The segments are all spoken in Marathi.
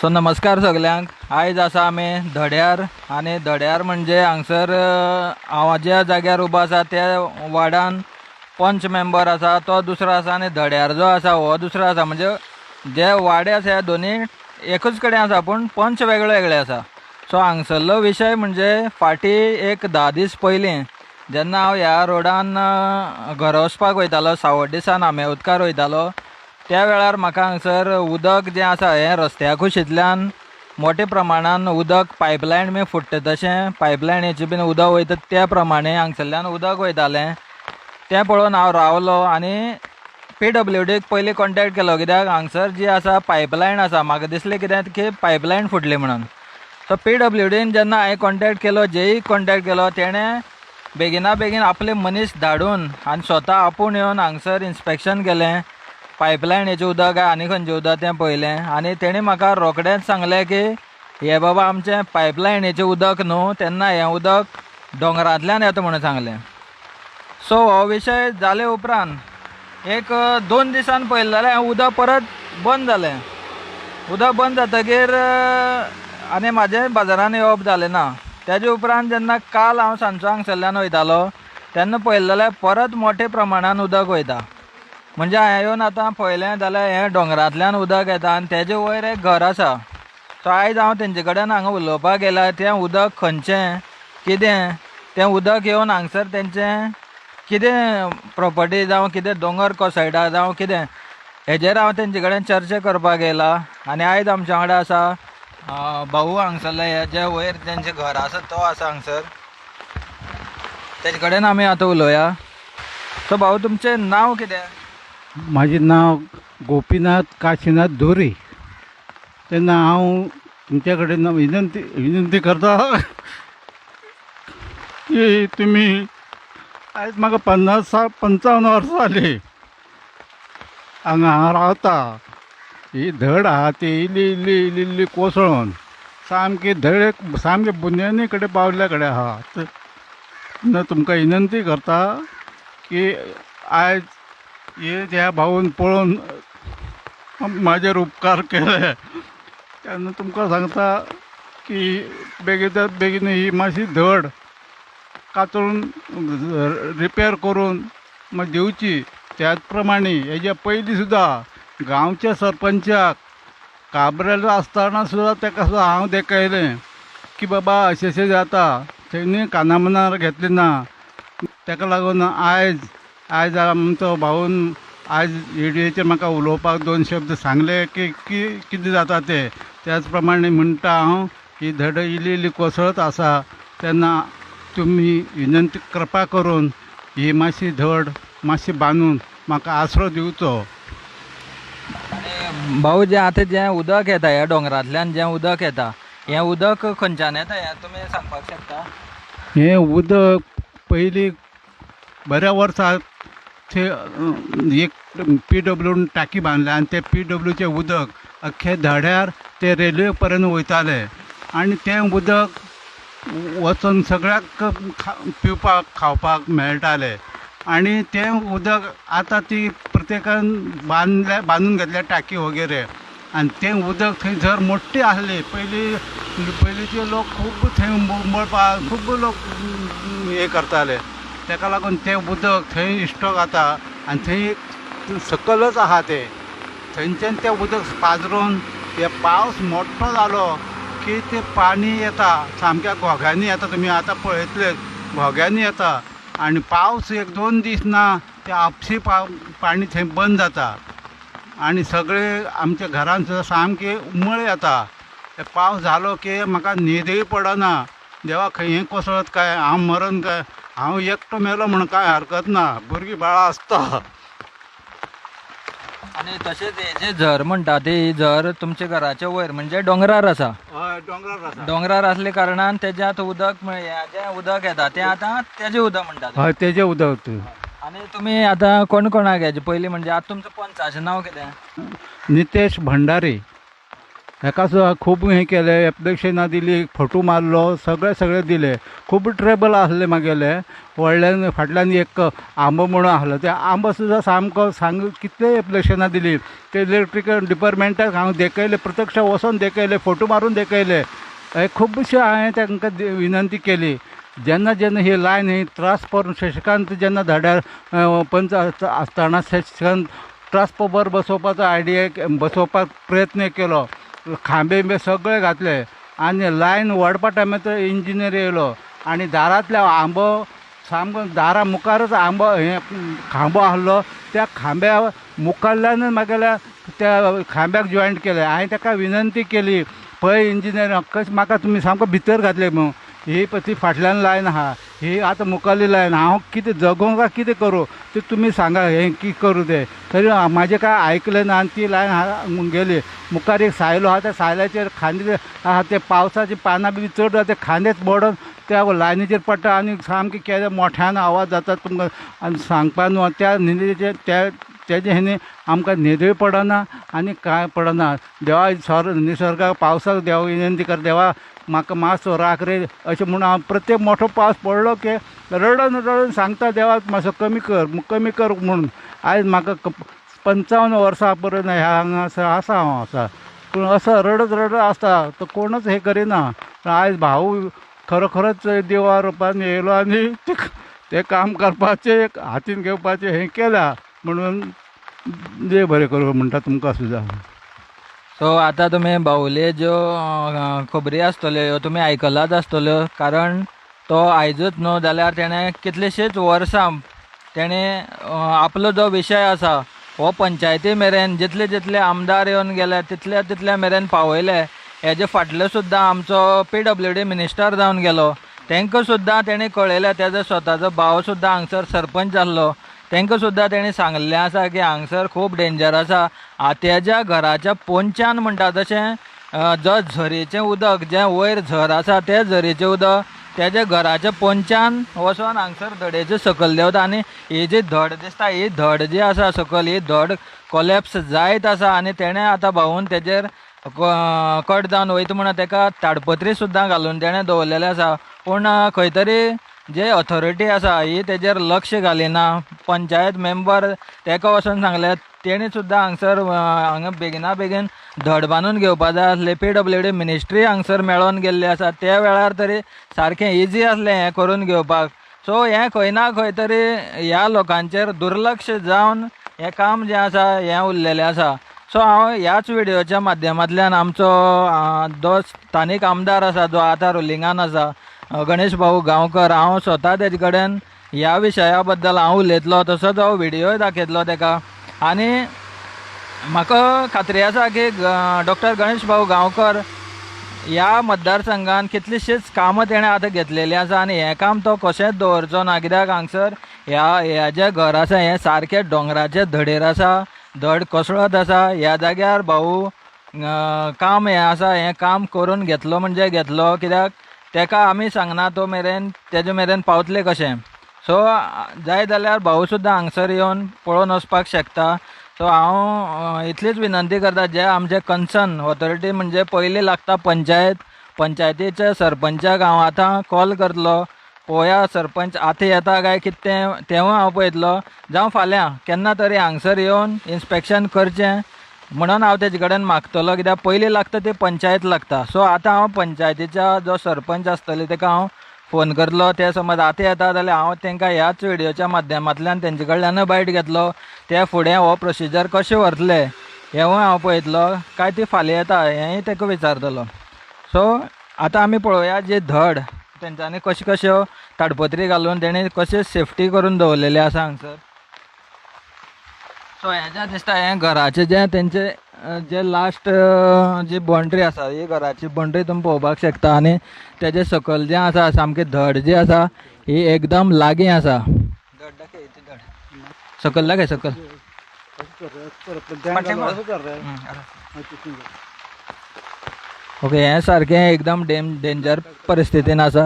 सो नमस्कार सगल्यांक आयज आसा आमी धड्यार आनी धड्यार म्हणजे हांगसर हांव ज्या जाग्यार उबो आसा त्या वार्डान पंच मेंबर आसा तो दुसरो आसा आनी धड्यार जो आसा हो दुसरो आसा. म्हणजे जे वाडे आसा हे दोनी एकूच कडेन आसा पूण पंच वेगळे वेगळे आसा. सो हांगसरलो विशय म्हणजे फाटी एक धा दीस पयलीं जेन्ना हांव ह्या रोडान घरा वचपाक वयतालो सावड्डेसान आमे उदकार वयतालो त्या वेळार म्हाका हांगसर उदक जें आसा हें रस्त्या कुशींतल्यान मोठे प्रमाणान उदक पायपलायन बी फुट्टा तशें. पायपलायनीचें बीन उदक वयता त्या प्रमाणे हांगसरल्यान उदक वयतालें. तें पळोवन हांव रावलो आनी पी डब्ल्यू डीक पयलीं कॉन्टेक्ट केलो. कित्याक हांगसर जी आसा पायपलायन आसा म्हाका दिसलें कितें की पायपलायन फुटली म्हणून. सो पी डब्ल्यू डीन जेन्ना हांवें कॉन्टेक्ट केलो जेई कॉन्टेक्ट केलो तेणें बेगिना बेगीन आपले मनीस धाडून आनी स्वता आपूण येवन हांगसर इन्स्पेक्शन केलें. पायपलायनीचे उदक काय आनी खंयचें उदक तें पळयलें आनी तेणी म्हाका रोखडेंच सांगलें की हे बाबा आमचें पायपलायनीचें उदक न्हू तेन्ना हें उदक दोंगरांतल्यान येता म्हणून सांगलें. सो हो विशय जाले उपरांत एक दोन दिसान पळयलें जाल्यार हें उदक परत बंद जालें. उदक बंद जातकीर आनी म्हाजें बाजारान येवप जालें ना. तेजे उपरांत जेन्ना काल हांव सांजचो हांगसरल्यान वयतालो तेन्ना पळयलें जाल्यार परत मोठ्या प्रमाणान उदक वयता. म्हणजे हांवें येवन आतां पळयलें जाल्यार हें दोंगरांतल्यान उदक येता आनी तेजे वयर एक घर आसा. सो आयज हांव तेंचे कडेन हांगा उलोवपाक गेला तें उदक खंयचें कितें? तें उदक येवन हांगसर तेंचें कितें प्रॉपर्टी जावं कितें दोंगर कोसायडा जावं कितें? हेजेर हांव तेंचे कडेन चर्चा करपाक येयला आनी आयज आमच्या वांगडा आसा भाऊ हांगसरले हे जे वयर तेंचें घर आसा तो आसा हांगसर. तेजे कडेन आमी आतां उलोवया. सो भाऊ तुमचें नांव कितें? माझे नाव गोपीनाथ काशीनाथ धोरे. तेन्ना हांव तुमच्याकडे विनंती विनंती करता. की तुमी आयज म्हाका पन्नास सा पंचावन्न वर्सां जाली हांगा हांव रावता ही धड आहा ती इल्ली इल्ली इल्ली इल्ली कोसळून सामकी धड सामके बुन्यानी कडेन पावल्ल्या कडेन आहा तेन्ना तुमकां विनंती करता की आयज हे त्या भाऊन पळोवन म्हाजेर उपकार केले तेन्ना तुमकां सांगता की बेगीनात बेगीन ही मातशी धड कातरून रिपेर करून मागीर दिवची त्याच प्रमाणे हेज्या पयलीं सुद्दां गांवच्या सरपंचाक काबरेलो आसतना सुद्दां ताका सुद्दां हांव देखायलें की बाबा अशें अशें जाता. तेणी काना मनार घेतलें ना. ताका लागून आयज आयज आमचो भाऊन आयज रेडिओचेर म्हाका उलोवपाक दोन शब्द सांगले की की कितें जाता तें? त्याच प्रमाणे म्हणटा हांव ही धड इल्ली इल्ली कोसळत आसा तेन्ना तुमी विनंती कृपा करून ही मातशी धड मातशी बांदून म्हाका आसरो दिवचो. भाऊ जें आतां जें उदक येता ह्या दोंगरांतल्यान जें उदक येता हें उदक खंयच्यान येता हें तुमी सांगपाक शकता? हें उदक पयलीं बऱ्या वर्सा थंय एक पी डब्ल्यून टाकी बांदल्या आनी ते पी डब्ल्यूचें उदक अख्खे धड्यार ते रेल्वे पर्यंत वयताले. आनी तें उदक वचून सगळ्याक खा पिवपाक खावपाक मेळटालें. आनी तें उदक आतां ती प्रत्येकान बांदल्या बांदून घेतल्या टाकी वगैरे. आनी तें उदक थंय जर मोठी आसली पयलीं पयलींचे लोक खूब थंय मळपाक खूब लोक हे करताले. तेका लागून तें उदक थंय इश्टॉक जाता आनी थंय सकलच आहा तें थंयच्यान तें उदक पाजरून हे पावस मोठो जालो की तें पाणी येता. सामक्या घोग्यांनी येता तुमी आतां पळयतले घोग्यांनी येता. आनी पावस एक दोन दीस ना ते आपशी पा पाणी थंय बंद जाता. आनी सगळे आमच्या घरान सुद्दां सामकें उमळ येता. ते पावस जालो की म्हाका न्हिदय पडना. देवा खंय हें कोसळत काय? हांव मरण काय? हांव एकटो मेलो म्हण कांय हरकत ना. भुरगीं बाळां आसता आनी तशेंच हे जे झर म्हणटा ती झर तुमच्या घराच्या वयर म्हणजे दोंगरार आसा हय दोंगरार आसा असले कारणान तेजें आतां उदक म्हण- हें जें उदक येता तें आतां तेजें उदक म्हणटात हय तेजें उदक आनी तुमी आतां कोण कोणाक हेजे पयलीं म्हणजे आतां तुमचो पंचाचें नांव कितें नितेश भंडारी. हेका सुद्दां खूब हें केलें एप्लिकेशनां दिली फोटो मारलो सगळे सगळे दिले. खूब ट्रेबल आसले म्हागेले व्हडल्यान फाटल्यान एक आंबो म्हणून आसलो ते आंबो सुद्दां सामको सांग कितले एप्लिकेशनां दिली. ते इलेक्ट्रिकल डिपार्टमेंटाक हांव देखयले प्रत्यक्ष वचोन देखयले फोटो मारून देखयले. खुबशे हांवें तांकां विनंती केली. जेन्ना जेन्ना ही लायन ही ट्रान्सफॉर्म शशिकांत जेन्ना धाड्यार पंच आसतना शशिकांत ट्रान्सफॉर्मर बसोवपाचो आयडिया बसोवपाक प्रयत्न केलो. खांबे बे सगळे घातले. आनी लायन ओडपा टायमार तो इंजिनियर येयलो आनी दारांतल्या आंबो सामको दारा मुखारच आंबो हे खांबो आसलो त्या खांब्या मुखारल्यानच म्हागेल्या त्या खांब्याक जॉयंट केले. हांवें ताका विनंती केली पळय इंजिनियर कशें म्हाका तुमी सामको भितर घातले म्हणून. ही पळय ती फाटल्यान लायन आहा ही. आतां मुखारली लायन हांव कितें जगों काय कितें करूं? ते तुमी सांगा हें कितें करूं तें तरी म्हाजें काय आयकलें ना आनी ती लायन हा गेली. मुखार एक सायलो आहा त्या सायल्याचेर खांदे आहा ते पावसाची पानां बी चड ते खांदेच बडोवन त्या लायनीचेर पडटा आनी सामकें केदें मोठ्यान आवाज जाता तुमकां आनी सांगपा न्हू त्या न्हिदेचे त्या तेजे हेणी आमकां न्हिदूय पडना आनी कांय पडना. देवा सर निसर्गाक पावसाक देवा विनंती कर. देवा म्हाका मातसो राख रे अशें म्हणून हांव प्रत्येक मोठो पावस पडलो की रडून रडून सांगता देवाक मातसो कमी कर कमी कर म्हणून. आयज म्हाका पंचावन्न वर्सां पर्यंत ह्या हांगासर आसा हांव आसा पूण असो रडत रडत आसता तो कोणूच हें करिना. आयज भाऊ खरोखरच देवा रुपान येयलो आनी ते तें काम करपाचें एक हातीन घेवपाचें हें केल्या म्हणून देव बरें करूं म्हणटा तुमकां सुद्दां सो आता तुम्ही बाहुले ज्यो खबरी आसतल्यो ह्यो तुमी आयकलाच आसतल्यो कारण तो आयजूच न्हू जाल्यार तेणें कितलेशेच वर्सां तेणें आपलो जो विशय आसा हो पंचायती मेरेन जितले जितले आमदार येवन गेले तितल्या तितल्या मेरेन पावयले हेजे फाटलो सुद्दां आमचो पी डब्ल्यू डी मिनिस्टर जावन गेलो तांकां सुद्दां तेणें कळयलें तेजो स्वताचो भाव सुद्दां हांगसर सरपंच आसलो तांकां सुद्दां तेणें सांगल्लें आसा की हांगसर खूब डेंजर आसा आत्याच्या घराच्या पोंचान म्हणटा तशें जो झरेचें उदक जें वयर झर आसा तें झरेचें उदक तेज्या घराच्या पोंच्यान वचोन हांगसर धडेचे सकयल देंवता. आनी ही जी धड दिसता ही धड जी आसा सकयल ही धड कोलेप्स जायत आसा आनी तेणें आतां भावून तेजेर कट जावन वयता म्हणून तेका ताडपत्री सुद्दां घालून तेणें दवरलेलें आसा पूण खंय तरी जे ऑथॉरिटी आसा ही तेजेर लक्ष घालिना. पंचायत मेंबर तेका वचोन सांगले तेणी सुद्दां हांगसर हांगा बेगिना बेगीन धड बांदून घेवपा जाय आसले पी डब्ल्यू डी मिनिस्ट्री हांगसर मेळोन गेल्ली आसा त्या वेळार तरी सारकें इजी आसलें हें करून घेवपाक. सो हें खंय ना खंय तरी ह्या लोकांचेर दुर्लक्ष जावन हें काम जें आसा हें उरलेलें आसा सो हांव ह्याच व्हिडिओच्या माध्यमांतल्यान आमचो जो स्थानीक आमदार आसा जो आतां रुलिंगान आसा गणेश भाऊ गांवकर हांव स्वता तेजे कडेन ह्या विशया बद्दल हांव उलयतलो तसोच हांव व्हिडियोय दाखयतलो तेका आनी म्हाका खात्री आसा की डॉक्टर गणेश भाऊ गांवकर ह्या मतदारसंघान कितलीशींच कामां तेणें आतां घेतलेलीं आसा आनी हें काम तो कशेंच दवरचो ना कित्याक हांगसर? ह्या ह्या जें घर आसा हें सारकें डोंगराचे धडेर आसा धड कोसळत आसा ह्या जाग्यार भाऊ काम हें आसा हें काम करून घेतलो म्हणजे घेतलो कित्याक? तेका आमी सांगना तो मेरेन तेजे मेरेन पावतले कशें? सो जाय जाल्यार भाऊ सुद्दां हांगसर येवन पळोवन वचपाक शकता. सो हांव इतलीच विनंती करता जे आमचे कन्सर्न ऑथॉरिटी म्हणजे पयली लागता पंचायत. पंचायतीच्या सरपंचाक हांव आतां कॉल करतलो पळोवया सरपंच आतां येता काय कितें तें तेवूय हांव पळयतलो. जावं फाल्यां केन्ना तरी हांगसर येवन इन्स्पेक्शन करचें. म्हणून हांव तेजे कडेन मागतलो कित्याक पयलीं लागता ती पंचायत लागता. सो आतां हांव पंचायतीच्या जो सरपंच आसतले तेका हांव फोन करतलो ते समज आतां येता जाल्यार हांव तांकां ह्याच व्हिडियोच्या माध्यमांतल्यान तेंचे कडल्यान बायट घेतलो. ते फुडें हो प्रोसिजर कशें व्हरतले हेंवूय हांव पळयतलो काय ती फाल्यां येता हेंय ताका विचारतलो. सो आतां आमी पळोवया जे धड तेंच्यांनी कश्यो कश्यो हो ताडपत्री घालून तेणी कशें सेफ्टी करून दवरलेलें आसा हांगसर सो हें दिसता हें घराचें जें तेंचे जे लास्ट जी बाउंड्री आसा ही घराची बाउंड्री तुमी पळोवपाक शकता. आनी तेजे सकयल जें आसा सामकें धड जी आसा ही एकदम लागीं आसा. धड दाखय ती धड सकयल दाखय सकयल ओके हें. सारकें एकदम डेंजर परिस्थितीन आसा.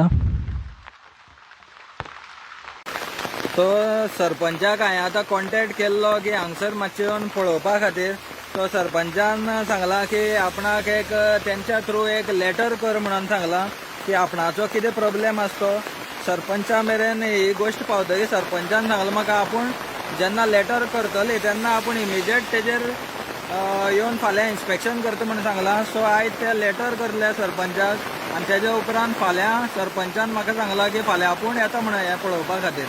तो सरपंचाक हांवें आतां कॉन्टेक्ट केल्लो की हांगसर मातशें येवन पळोवपा खातीर. तो सरपंचान सांगला की आपणाक एक तेंच्या थ्रू एक लेटर कर म्हणून सांगला की आपणाचो कितें प्रॉब्लेम आसतो. सरपंचा मेरेन ही गोश्ट पावतकीर सरपंचान सांगला म्हाका आपूण जेन्ना लेटर करतली तेन्ना आपूण इमिजिएट तेजेर येवन फाल्यां इन्स्पेक्शन करता म्हणून सांगलां. सो आयज ते लेटर करले सरपंचाक आनी तेज्या उपरांत फाल्यां सरपंचान म्हाका सांगलां की फाल्यां आपूण येता म्हणून हें पळोवपा खातीर.